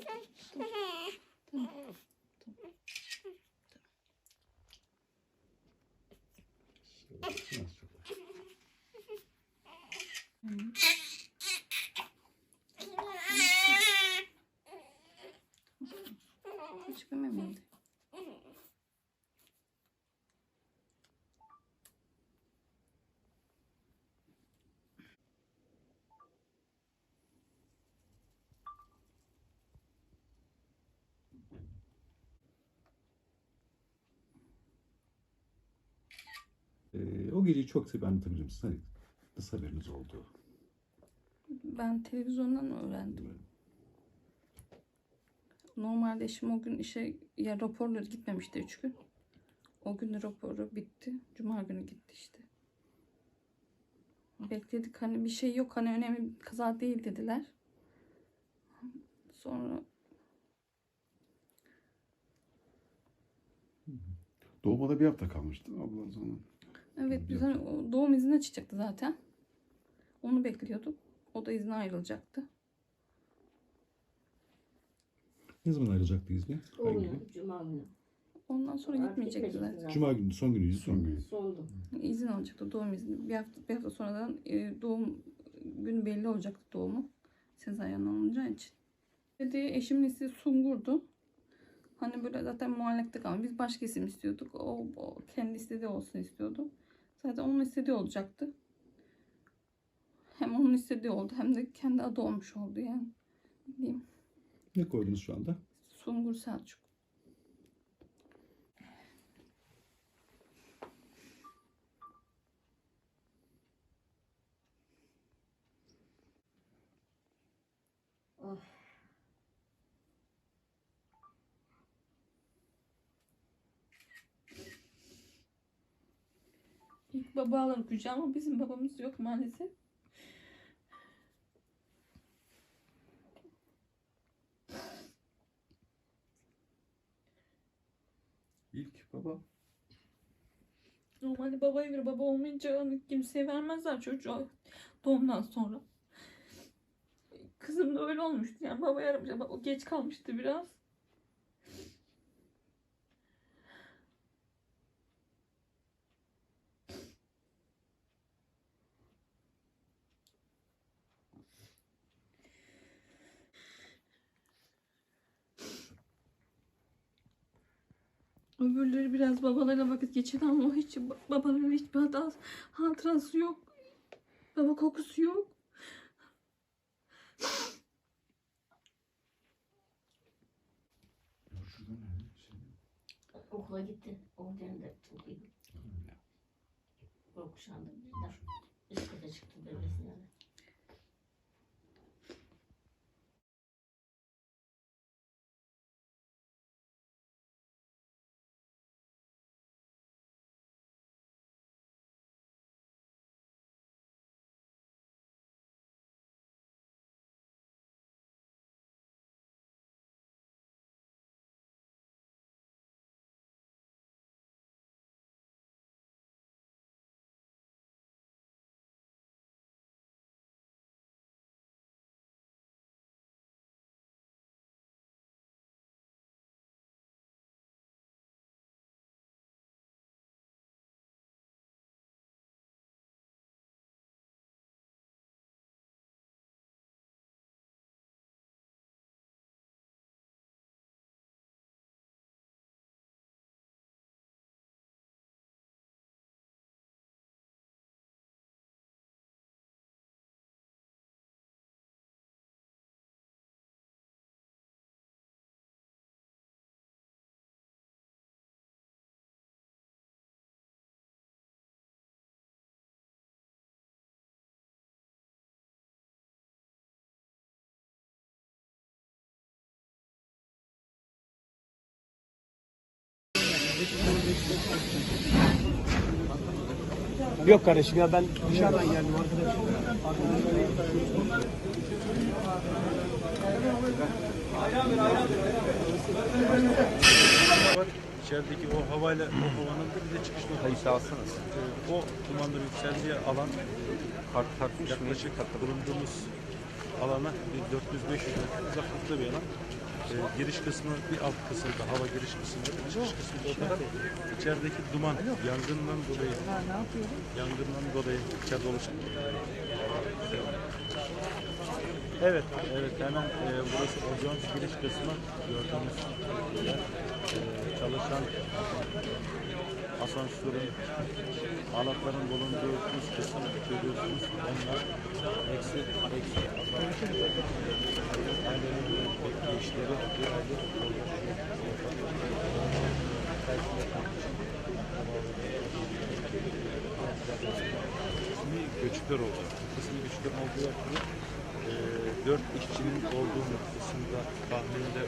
tamam, tamam, tamam. Çıkamıyorum. Ee, o geceyi çok tabii anlatabilir misin? Hani nasıl haberiniz oldu? Ben televizyondan öğrendim. Evet. Normalde eşim o gün işe ya raporla gitmemişti üç gün. O gün raporu bitti. Cuma günü gitti işte. Bekledik hani bir şey yok hani önemli bir kaza değil dediler. Sonra Doğuma da bir hafta kalmıştı abla o zaman. evet biz hani o doğum iznine çıkacaktı zaten. Onu bekliyorduk. O da izne ayrılacaktı. Ne zaman ayrılacaktı izni? O Hangi gün, gün? Cuma günü. Ondan sonra Artık gitmeyecekti gitmeyecekti zaten. zaten. Cuma günü, son günüydü. Son günü. Sondu. izin alacaktı doğum izni. Bir hafta, bir hafta sonradan e, doğum günü belli olacaktı doğumu. Sezaryen olacağı için. Dedi eşimin ismi Sungur'du. Hani böyle zaten muallakta kalmış. Biz başka isim istiyorduk. O, o kendi istediği olsun istiyordu. Zaten onun istediği olacaktı. Hem onun istediği oldu hem de kendi adı olmuş oldu yani. Ne diyeyim. Ne koydunuz şu anda? Sungur Selçuk. Oh. İlk baba alır kucağa ama bizim babamız yok maalesef. İlk baba. Normalde babaya bir baba olmayınca kimseye vermezler çocuğa doğumdan sonra. Kızım da öyle olmuştu yani babaya aramış ama o geç kalmıştı biraz. Öbürleri biraz babalarla vakit geçirdi ama hiç babaların hiçbir hatası, hatırası yok. Baba kokusu yok. Okula gitti. Oradan da çok iyi. Korkuşandı. Üst kata çıktı bebesinden. Yok kardeşim ya ben dışarıdan geldim arkadaşım. İçerideki o havayla o havanın da bir de çıkış noktası. alsanız. Ee, O dumanların yükseldiği alan Kart takmış yaklaşık bulunduğumuz alana bir 400-500 metre uzaklıkta bir alan. Ee, giriş kısmı bir alt kısımda, hava giriş kısmında, bir çıkış kısmında o kadar. İçerideki duman yangından dolayı, yangından dolayı içeride oluşan. Evet, evet hemen e, burası ocağın giriş kısmı gördüğünüz yer. E, çalışan asansörün alatların bulunduğu üst kısım görüyorsunuz. Onlar eksi eksi göçükler oldu. Kısmı göçüklerin olduğu yakını e, dört işçinin olduğu noktasında tahminde